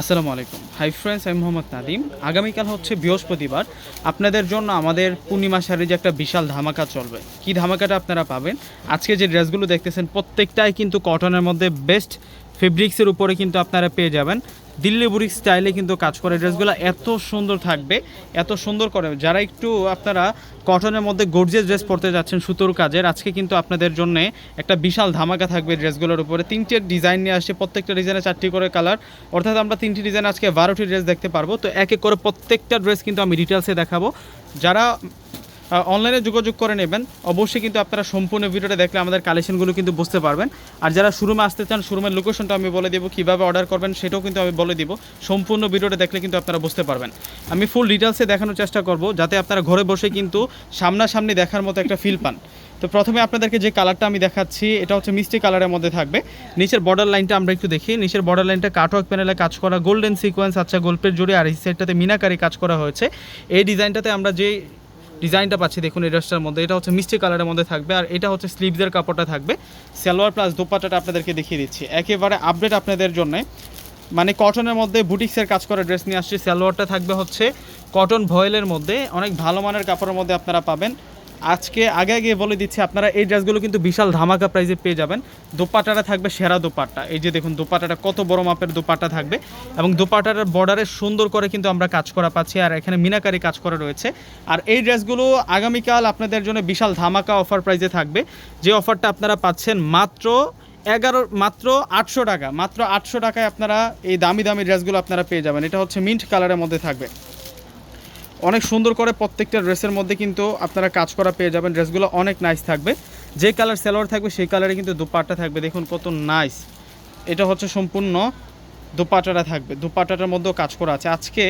আসসালামু আলাইকুম। Hi friends আমি মোহাম্মদ নাদিম আগামীকাল হচ্ছে বৃহস্পতিবার। আপনাদের জন্য আমাদের পূর্ণিমা শাড়ির যে একটা বিশাল ধামাকা চলবে। কি ধামাকাটা আপনারা পাবেন? আজকে যে ড্রেসগুলো দেখতেছেন, প্রত্যেকটাই কিন্তু কটনের মধ্যে বেস্ট ফেব্রিক্সের উপরে কিন্তু আপনারা পেয়ে যাবেন। দিল্লি বুড়ি স্টাইলে কিন্তু কাজ করে ড্রেসগুলো এত সুন্দর থাকবে, এত সুন্দর করে। যারা একটু আপনারা কটনের মধ্যে গর্জিয়াস ড্রেস পরতে যাচ্ছেন সুতোর কাজের, আজকে কিন্তু আপনাদের জন্য একটা বিশাল ধামাকা থাকবে ড্রেসগুলোর উপরে। তিনটে ডিজাইন নিয়ে আসছে, প্রত্যেকটা ডিজাইনে চারটি করে কালার। অর্থাৎ আমরা তিনটি ডিজাইন আজকে বারোটি ড্রেস দেখতে পারব। তো এক এক করে প্রত্যেকটা ড্রেস কিন্তু আমি ডিটেলসে দেখাবো। যারা অনলাইনে যোগাযোগ করে নেবেন। অবশ্যই কিন্তু আপনারা সম্পূর্ণ ভিডিওটা দেখলে আমাদের কালেকশনগুলো কিন্তু বুঝতে পারবেন। আর যারা শোরুমে আসতে চান, শোরুমের লোকেশনটা আমি বলে দেবো, কীভাবে অর্ডার করবেন সেটাও কিন্তু আমি বলে দিব। সম্পূর্ণ ভিডিওটা দেখলে কিন্তু আপনারা বুঝতে পারবেন। আমি ফুল ডিটেলসে দেখানোর চেষ্টা করব, যাতে আপনারা ঘরে বসে কিন্তু সামনাসামনি দেখার মতো একটা ফিল পান। তো প্রথমে আপনাদেরকে যে কালারটা আমি দেখাচ্ছি, এটা হচ্ছে মিষ্টি কালারের মধ্যে থাকবে। নিচের বর্ডার লাইনটা আমরা একটু দেখি। নিচের বর্ডার লাইনটা কাটওয়ার্ক প্যানেলে কাজ করা গোল্ডেন সিকোয়েন্স আচ্ছা গোল্পের জুড়ে আর এই সাইডটাতে মিনাকারি কাজ করা হয়েছে। এই ডিজাইনটাতে আমরা যে ডিজাইনটা পাচ্ছি, দেখুন এই ড্রেসটার মধ্যে। এটা হচ্ছে মিষ্টি কালারের মধ্যে থাকবে আর এটা হচ্ছে স্লিভসের কাপড়টা থাকবে। সালোয়ার প্লাস দোপাট্টাটা আপনাদেরকে দেখিয়ে দিচ্ছি। একেবারে আপডেট আপনাদের জন্যে। মানে কটনের মধ্যে বুটিক্সের কাজ করা ড্রেস নিয়ে আসছি। সালোয়ারটা থাকবে হচ্ছে কটন ভয়েলের মধ্যে। অনেক ভালো মানের কাপড়ের মধ্যে আপনারা পাবেন। আজকে আগে আগে বলে দিচ্ছি, আপনারা এই ড্রেসগুলো কিন্তু বিশাল ধামাকা প্রাইজে পেয়ে যাবেন। দোপাট্টাটা থাকবে সেরা দোপাট্টা। এই যে দেখুন, দোপাট্টাটা কত বড় মাপের দোপাট্টা থাকবে। এবং দোপাট্টাটার বর্ডারে সুন্দর করে কিন্তু আমরা কাজ করা পাচ্ছি, আর এখানে মিনাকারি কাজ করা রয়েছে। আর এই ড্রেসগুলো আগামীকাল আপনাদের জন্য বিশাল ধামাকা অফার প্রাইজে থাকবে। যে অফারটা আপনারা পাচ্ছেন মাত্র এগারো, মাত্র আটশো টাকা। মাত্র আটশো টাকায় আপনারা এই দামি দামি ড্রেসগুলো আপনারা পেয়ে যাবেন। এটা হচ্ছে মিন্ট কালারের মধ্যে থাকবে। অনেক সুন্দর করে প্রত্যেকটা ড্রেসের মধ্যে কিন্তু আপনারা কাজ করা পেয়ে যাবেন। ড্রেসগুলো অনেক নাইস থাকবে। যে কালার সেলোয়ার থাকবে, সেই কালারে কিন্তু দুপাট্টা থাকবে। দেখুন কত নাইস এটা হচ্ছে সম্পূর্ণ দুপাটাটা থাকবে। দুপাটাটার মধ্যেও কাজ করা আছে। আজকে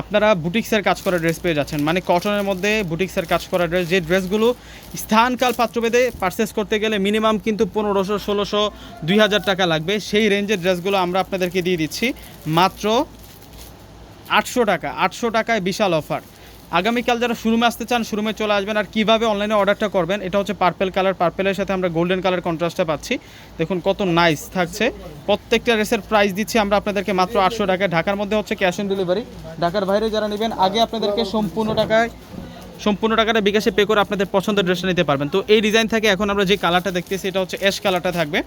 আপনারা বুটিক্সের কাজ করা ড্রেস পেয়ে যাচ্ছেন। মানে কটনের মধ্যে বুটিক্সের কাজ করা ড্রেস যে ড্রেসগুলো স্থানকাল পাত্রভেদে পারচেস করতে গেলে মিনিমাম কিন্তু পনেরোশো, ষোলোশো, দুই হাজার টাকা লাগবে। সেই রেঞ্জের ড্রেসগুলো আমরা আপনাদেরকে দিয়ে দিচ্ছি। মাত্র আটশো টাকা, আটশো টাকায় বিশাল অফার। আগামীকাল যারা শোরুমে আসতে চান, শোরুমে চলে আসবেন আর কীভাবে অনলাইনে অর্ডারটা করবেন, এটা হচ্ছে পার্পেল কালার পার্পেলের সাথে আমরা গোল্ডেন কালার কন্ট্রাস্টটা পাচ্ছি। দেখুন কত নাইস থাকছে। প্রত্যেকটা ড্রেসের প্রাইস দিচ্ছি আমরা আপনাদেরকে মাত্র আটশো টাকায়। ঢাকার মধ্যে হচ্ছে ক্যাশ অন ডেলিভারি ঢাকার বাইরে যারা নেবেন, আগে আপনাদেরকে সম্পূর্ণ টাকায়, সম্পূর্ণ টাকাটা বিকাশে পে করে আপনাদের পছন্দের ড্রেসটা নিতে পারবেন। তো এই ডিজাইন থেকে এখন আমরা যে কালারটা দেখতেছি, এটা হচ্ছে অ্যাশ কালারটা থাকবে।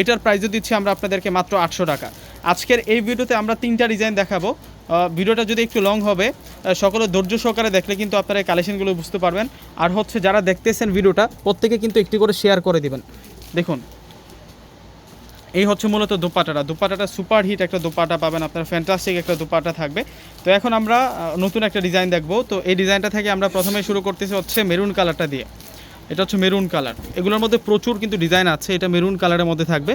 এটার প্রাইসও দিচ্ছি আমরা আপনাদেরকে মাত্র আটশো টাকা। আজকের এই ভিডিওতে আমরা তিনটা ডিজাইন দেখাবো। ভিডিওটা যদি একটু লং হবে সকলে ধৈর্য সহকারে দেখলে কিন্তু আপনারা এই কালেকশনগুলো বুঝতে পারবেন। আর হচ্ছে যারা দেখতেছেন ভিডিওটা, প্রত্যেকে কিন্তু একটি করে শেয়ার করে দিবেন। দেখুন, এই হচ্ছে মূলত দোপাটাটা। দোপাটাটা সুপার হিট একটা দোপাটা পাবেন আপনার ফ্যান্টাস্টিক একটা দোপাটা থাকবে। তো এখন আমরা নতুন একটা ডিজাইন দেখব। তো এই ডিজাইনটা থেকে আমরা প্রথমে শুরু করতেছি হচ্ছে মেরুন কালারটা দিয়ে। এটা হচ্ছে মেরুন কালার এগুলোর মধ্যে প্রচুর কিন্তু ডিজাইন আছে, এটা মেরুন কালারের মধ্যে থাকবে।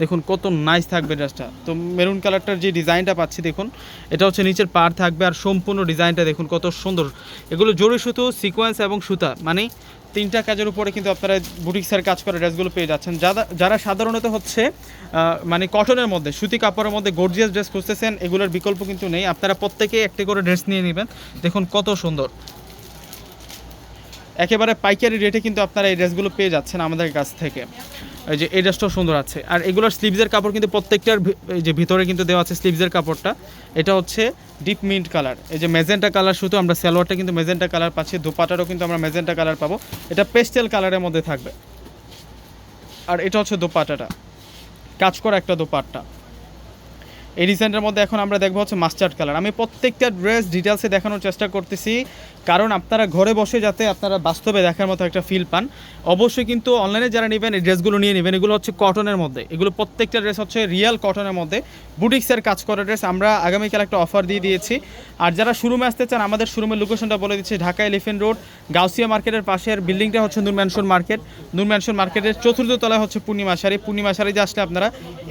দেখুন, কত নাইস থাকবে ড্রেসটা তো মেরুন কালারটার যে ডিজাইনটা পাচ্ছি, দেখুন, এটা হচ্ছে নিচের পার থাকবে আর সম্পূর্ণ ডিজাইনটা দেখুন, কত সুন্দর। এগুলো জোরে সুতো সিকোয়েন্স এবং সুতা মানে তিনটা কাজের উপরে কিন্তু আপনারা বুটিক্সের কাজ করে ড্রেসগুলো পেয়ে যাচ্ছেন। যারা যারা সাধারণত হচ্ছে মানে কটনের মধ্যে, সুতি কাপড়ের মধ্যে গর্জিয়াস ড্রেস খুঁজতেছেন, এগুলোর বিকল্প কিন্তু নেই। আপনারা প্রত্যেকে একটি করে ড্রেস নিয়ে নেবেন। দেখুন, কত সুন্দর। একেবারে পাইকারি রেটে কিন্তু আপনারা এই ড্রেসগুলো পেয়ে যাচ্ছেন আমাদের কাছ থেকে। এই যে, এই ড্রেসটাও সুন্দর আছে। আর এগুলোর স্লিভসের কাপড় কিন্তু প্রত্যেকটার যে ভিতরে কিন্তু দেওয়া আছে স্লিভসের কাপড়টা। এটা হচ্ছে ডিপ মিন্ট কালার এই যে মেজেন্টা কালার শুধু আমরা সালোয়ারটা কিন্তু মেজেন্টা কালার পাচ্ছি, দোপাটারও কিন্তু আমরা মেজেন্টা কালার পাবো। এটা পেস্টেল কালারের মধ্যে থাকবে। আর এটা হচ্ছে দোপাটাটা। কাজ করা একটা দোপাট্টা। এই ডিজাইনটার মধ্যে এখন আমরা দেখব হচ্ছে মাস্টার্ড কালার আমি প্রত্যেকটা ড্রেস ডিটেলসে দেখানোর চেষ্টা করতেছি, কারণ আপনারা ঘরে বসে যাতে আপনারা বাস্তবে দেখার মতো একটা ফিল পান। অবশ্যই কিন্তু অনলাইনে যারা নেবেন, এই ড্রেসগুলো নিয়ে নেবেন, এগুলো হচ্ছে কটনের মধ্যে। এগুলো প্রত্যেকটা ড্রেস হচ্ছে রিয়েল কটনের মধ্যে। বুটিক্সের কাজ করা ড্রেস আমরা আগামীকাল একটা অফার দিয়ে দিয়েছি। আর যারা শোরুমে আসতে চান, আমাদের শোরুমের লোকেশনটা বলে দিচ্ছি ঢাকা এলিফেন্ট রোড গাউসিয়া মার্কেটের পাশের বিল্ডিংটা হচ্ছে Noor mansion market Noor mansion মার্কেটের চতুর্থ তলায় হচ্ছে পূর্ণিমা শাড়ি। পূর্ণিমা শাড়িতে আসলে আপনারা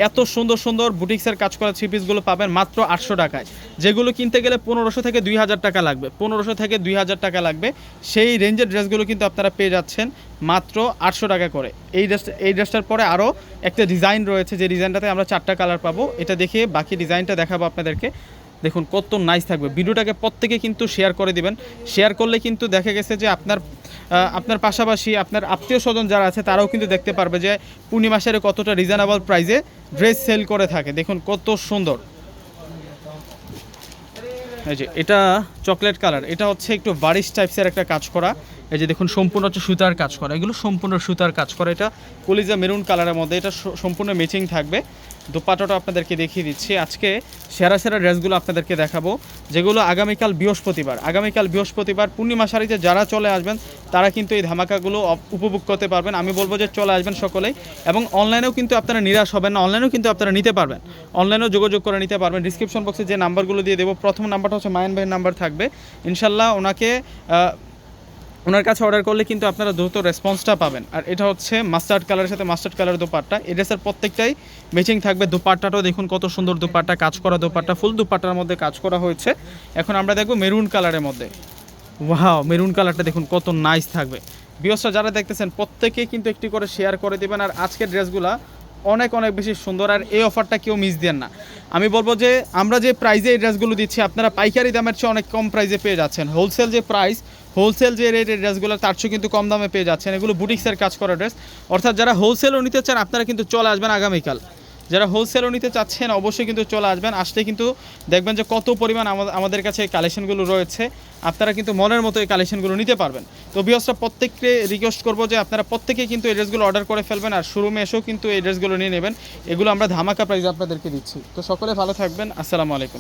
এত সুন্দর সুন্দর বুটিক্সের কাজ করা থ্রি পিসগুলো পাবেন মাত্র আটশো টাকায়। যেগুলো কিনতে গেলে পনেরোশো থেকে দুই হাজার টাকা লাগবে। পনেরোশো থেকে দুই হাজার টাকা লাগবে। সেই রেঞ্জের ড্রেসগুলো কিন্তু আপনারা পেয়ে যাচ্ছেন মাত্র আটশো টাকা করে। এই ড্রেস এই ড্রেসটার পরে আরও একটা ডিজাইন রয়েছে। যে ডিজাইনটাতে আমরা চারটা কালার পাবো। এটা দেখে বাকি ডিজাইনটা দেখাবো আপনাদেরকে। দেখুন, কত নাইস থাকবে। ভিডিওটাকে প্রত্যেকে কিন্তু শেয়ার করে দিবেন। শেয়ার করলে কিন্তু দেখা গেছে যে আপনার আপনার পাশাপাশি আপনার আত্মীয় স্বজন যারা আছে, তারাও কিন্তু দেখতে পারবে যে পূর্ণিমাসের কতটা রিজনেবল প্রাইসে ড্রেস সেল করে থাকে। দেখুন, কত সুন্দর। এই যে, এটা চকলেট কালার এটা হচ্ছে একটু বারিশ টাইপসের একটা কাজ করা। এই যে, দেখুন, সম্পূর্ণ হচ্ছে সুতার কাজ করা। এগুলো সম্পূর্ণ সুতার কাজ করা। এটা কলিজা মেরুন কালারের মধ্যে এটা সম্পূর্ণ ম্যাচিং থাকবে। দোপাটাটা আপনাদেরকে দেখিয়ে দিচ্ছি। আজকে সেরা সেরা ড্রেসগুলো আপনাদেরকে দেখাবো, যেগুলো আগামীকাল বৃহস্পতিবার। আগামীকাল বৃহস্পতিবার পূর্ণিমা শাড়িতে যারা চলে আসবেন, তারা কিন্তু এই ধামাকাগুলো উপভোগ করতে পারবেন। আমি বলব যে চলে আসবেন সকলেই এবং অনলাইনেও কিন্তু আপনারা নিরাশ হবেন না, অনলাইনেও কিন্তু আপনারা নিতে পারবেন। অনলাইনেও যোগাযোগ করে নিতে পারবেন। ডিসক্রিপশন বক্সে যে নাম্বারগুলো দিয়ে দেবো, প্রথম নাম্বারটা হচ্ছে মায়ন ভাইয়ের নাম্বার থাকবে। ইনশাল্লাহ ওনাকে ওনার কাছে অর্ডার করলে কিন্তু আপনারা দ্রুত রেসপন্সটা পাবেন। আর এটা হচ্ছে মাস্টার্ড কালারের সাথে মাস্টার্ড কালার দোপাট্টা। এই ড্রেসের প্রত্যেকটাই ম্যাচিং থাকবে। দোপাট্টাটাও দেখুন কত সুন্দর দোপাট্টা, কাজ করা দোপাট্টা ফুল দোপাট্টার মধ্যে কাজ করা হয়েছে। এখন আমরা দেখব মেরুন কালারের মধ্যে। ওয়াও মেরুন কালারটা দেখুন কত নাইস থাকবে। বিয়সটা যারা দেখতেছেন, প্রত্যেকেই কিন্তু একটি করে শেয়ার করে দেবেন। আর আজকের ড্রেসগুলা অনেক অনেক বেশি সুন্দর আর এই অফারটা কেউ মিস দেন না। আমি বলব যে, আমরা যে প্রাইজে এই ড্রেসগুলো দিচ্ছি, আপনারা পাইকারি দামের চেয়ে অনেক কম প্রাইজে পেয়ে যাচ্ছেন। হোলসেল যে প্রাইস হোলসেল যে রেটের ড্রেসগুলো তার চেয়ে কিন্তু কম দামে পেয়ে যাচ্ছেন। এগুলো বুটিক্সের কাজ করা ড্রেস অর্থাৎ যারা হোলসেলও নিতে চান, আপনারা কিন্তু চলে আসবেন আগামীকাল। যারা হোলসেলও নিতে চাচ্ছেন, অবশ্যই কিন্তু চলে আসবেন। আসলে কিন্তু দেখবেন যে কত পরিমাণ আমাদের কাছে কালেকশনগুলো রয়েছে। আপনারা কিন্তু মনের মতো এই কালেকশনগুলো নিতে পারবেন। তো বিহসরা প্রত্যেককে রিকোয়েস্ট করব যে আপনারা প্রত্যেকে কিন্তু এই ড্রেসগুলো অর্ডার করে ফেলবেন আর শোরুমে এসেও কিন্তু এই ড্রেসগুলো নিয়ে নেবেন। এগুলো আমরা ধামাকা প্রাইজ আপনাদেরকে দিচ্ছি। তো সকলে ভালো থাকবেন। আসসালামু আলাইকুম।